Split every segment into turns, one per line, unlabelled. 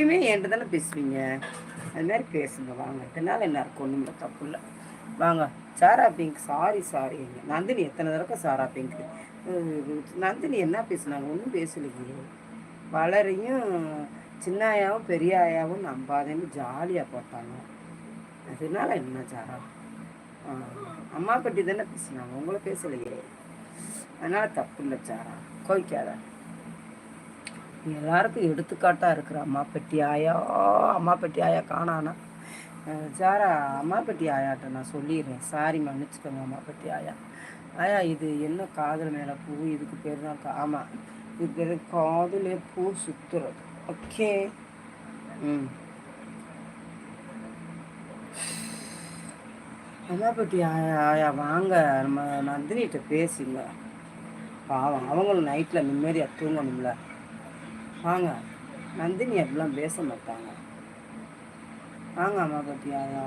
எப்பயுமே என்கிட்ட தானே பேசுவீங்க? அது மாதிரி பேசுங்க வாங்க. இதனால் என்ன இருக்கும் ஒன்றும் தப்பு இல்லை. வாங்க Sara pink sorry sorry Nandini எத்தனை தடவை சாரா பிங்க் நந்தினி என்ன பேசுனாங்க? ஒன்றும் பேசலையே. வளரையும் சின்ன ஆயாவும் பெரிய ஆயாவும் நம்பாதேன்னு ஜாலியாக போட்டாங்க. அதனால என்ன சாரா? ஆ, அம்மா பற்றி தானே பேசுனாங்க உங்களை பேசலையே. அதனால் தப்பு இல்லை சாரா. கோய்க்காத எல்லாருக்கும் எடுத்துக்காட்டாக இருக்கிற அம்மா பெட்டி ஆயா அம்மா பெட்டி ஆயா காணானா. சாரா அம்மா பெட்டி ஆயாட்ட நான் சொல்லிடுறேன். சாரி மன்னிச்சுக்கோங்க அம்மா பெட்டி ஆயா. ஆயா இது என்ன காதல் மேலே பூ? இதுக்கு பேர் தான் கா- இது பேர் காதலே பூ சுற்றுறது ஓகே ம். அம்மாப்பட்டி ஆயா ஆயா வாங்க. நம்ம நந்தினிகிட்ட பேசுங்க. பாவம் அவங்களும் நைட்டில் நிம்மதியாக தூங்கணும்ல. வாங்க நந்தினி அப்படிலாம் பேச மாட்டாங்க. வாங்க அம்மா பத்தி ஆயா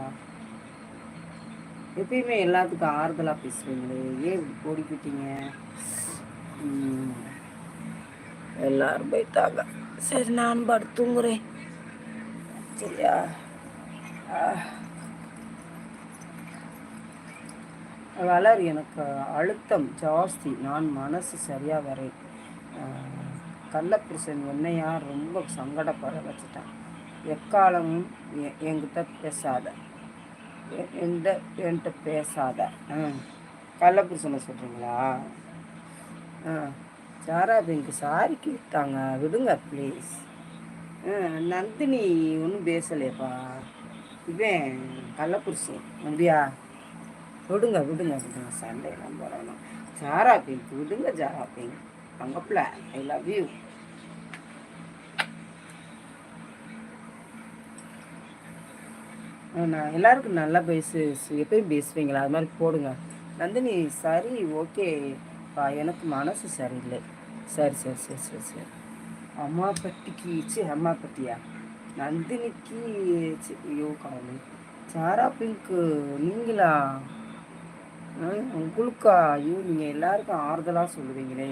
எப்பயுமே எல்லாத்துக்கும் ஆறுதலாக பேசுவீங்களே ஏன் இப்படி ஓடிக்கிட்டீங்க. எல்லாரும் போயிட்டாங்க. சரி நான் படுத்து தூங்குறேன். சரியா. வளர் எனக்கு அழுத்தம் ஜாஸ்தி. நான் மனசு சரியா வரேன் கள்ளப்புருஷன் என்னையா ரொம்ப சங்கடப்பட வச்சுட்டான். எக்காலமும் என்கிட்ட பேசாத. எந்த என்கிட்ட பேசாத. ம் கள்ளப்புருஷனை சொல்கிறீங்களா ஆ. சாரா பிங்க் சாரி கேட்டாங்க. விடுங்க ப்ளீஸ் நந்தினி ஒன்றும் பேசலையப்பா. இவன் கள்ளப்புருஷன் அப்படியா? விடுங்க விடுங்க விடுங்க. சண்டையெல்லாம் போடணும். சாரா பிங்க் விடுங்க ஜாரா பிங்க் தங்கப்பில் ஐ லவ் யூ நான் எல்லாருக்கும் நல்லா பேசு எப்பயும் பேசுவீங்களா? அது மாதிரி போடுங்க. நந்தினி சரி ஓகேப்பா எனக்கு மனசு சரியில்லை. சரி சரி சரி சரி சரி. அம்மா பட்டிக்கு சி அம்மா பட்டியா? நந்தினிக்கு ஐயோ காலு சாரா பிங்க்கு நீங்களா? ஆ, உங்களுக்கா ஐயோ நீங்கள் எல்லாருக்கும் ஆறுதலாக சொல்லுவீங்களே.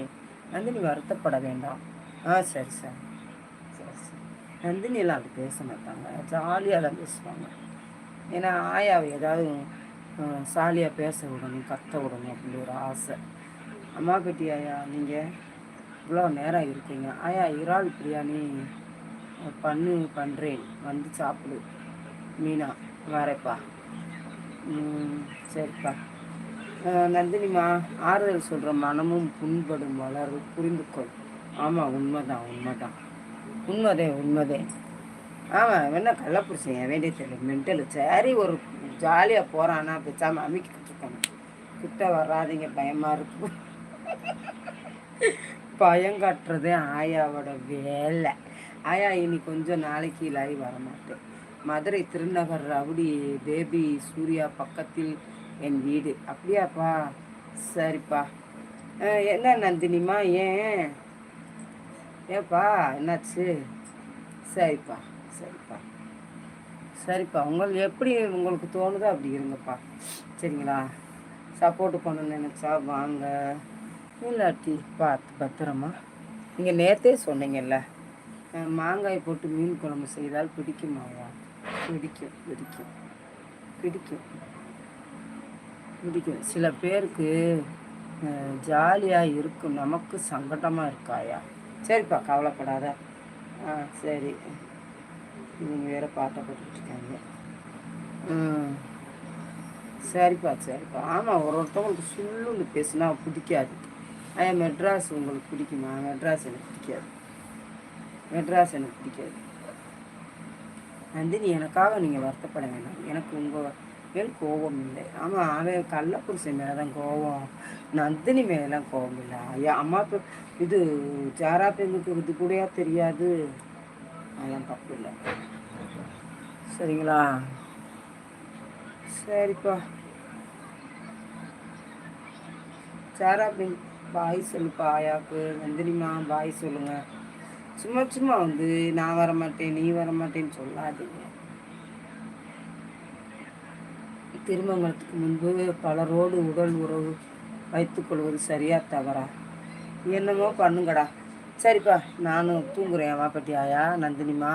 நந்தினி வருத்தப்பட வேண்டாம். ஆ சரி சார். சரி சரி. நந்தினியெல்லாம் அப்படி பேச மாட்டாங்க. ஜாலியாக தான் பேசுவாங்க. ஏன்னா ஆயாவை ஏதாவது சாலியாக பேச விடணும் கத்த விடணும் அப்படின்னு ஒரு ஆசை. அம்மா பெட்டி ஆயா நீங்கள் இவ்வளோ நேரம் இருக்கீங்க. ஆயா இறால் பிரியாணி பண்ணு பண்ணுறேன் வந்து சாப்பிடு. மீனா வரேப்பா. ம், சரிப்பா. நந்தினிமா ஆறுதல் சொல்கிற மனமும் புண்படும் வளர் புரிந்து கொள் ஆமாம் உண்மைதான் உண்மைதான். உண்மைதே உண்மைதே. ஆமாம் வேணா கள்ளப்புருஷன் என் வேண்டிய தெரியல மென்டலு சரி ஒரு ஜாலியாக போகிறான்னா பேசாமல் அமைக்கிட்டு இருக்கணும். கிட்ட வராதீங்க பயமாக இருக்கும் பயம் ஆயாவோட வேலை. ஆயா இனி கொஞ்சம் நாளைக்கு லைவ் வர மாட்டேன் மதுரை திருநகர் ரவுடி பேபி சூர்யா பக்கத்தில் என் வீடு. அப்படியாப்பா? சரிப்பா. என்ன நந்தினிமா ஏன்? ஏப்பா என்னாச்சு? சரிப்பா சரிப்பா. சரிப்பா உங்களுக்கு எப்படி உங்களுக்கு தோணுதோ அப்படி இருங்கப்பா. சரிங்களா? சப்போர்ட் பண்ணணும்னு நினச்சா வாங்க. இல்லாட்டி பார்த்து பத்திரமா. நீங்கள் நேற்றே சொன்னீங்கல்ல மாங்காய் போட்டு மீன் குழம்பு செய்தால் பிடிக்குமாவா பிடிக்கும் பிடிக்கும். பிடிக்கும். பிடிக்கும். சில பேருக்கு ஜாலியாக இருக்கும். நமக்கு சங்கடமாக இருக்காயா? சரிப்பா கவலைப்படாத. ஆ சரி. இவங்க வேறு பாட்டை போட்டுட்டு ம் சரிப்பா சரிப்பா. ஆமாம் ஒரு ஒருத்தவங்களுக்கு சுள்ளுன்னு பேசுனா பிடிக்காது. ஐயா மெட்ராஸ் உங்களுக்கு பிடிக்குமா? மெட்ராஸ் எனக்கு பிடிக்காது. மெட்ராஸ் எனக்கு பிடிக்காது. நந்தினி எனக்காக நீங்கள் வருத்தப்பட வேண்டாம் எனக்கு உங்கள் பேர் கோபம் இல்லை. ஆமாம் அவன் கள்ளக்குறிச்சி மேலே தான் கோபம். நந்தினி மேலாம் கோபம் இல்லை. ஐயா அம்மா இது சாரா பெண்ணுக்கு இது கூடயா தெரியாது? அதெல்லாம் தப்பு இல்லை. சரிங்களா? சரிப்பா. சாரா பெண் பாய் சொல்லுப்பா ஆயாக்கு நந்தினிமா பாய் சொல்லுங்கள் சும்மா சும்மா வந்து நான் வர மாட்டேன் நீ வர மாட்டேன்னு சொல்லாதீங்க. திருமணத்துக்கு முன்பு பலரோடு உடல் உறவு வைத்துக்கொள்வது சரியா தவறா? என்னமோ பண்ணுங்கடா. சரிப்பா நானும் தூங்குறேன். வாப்பட்டியாயா நந்தினிமா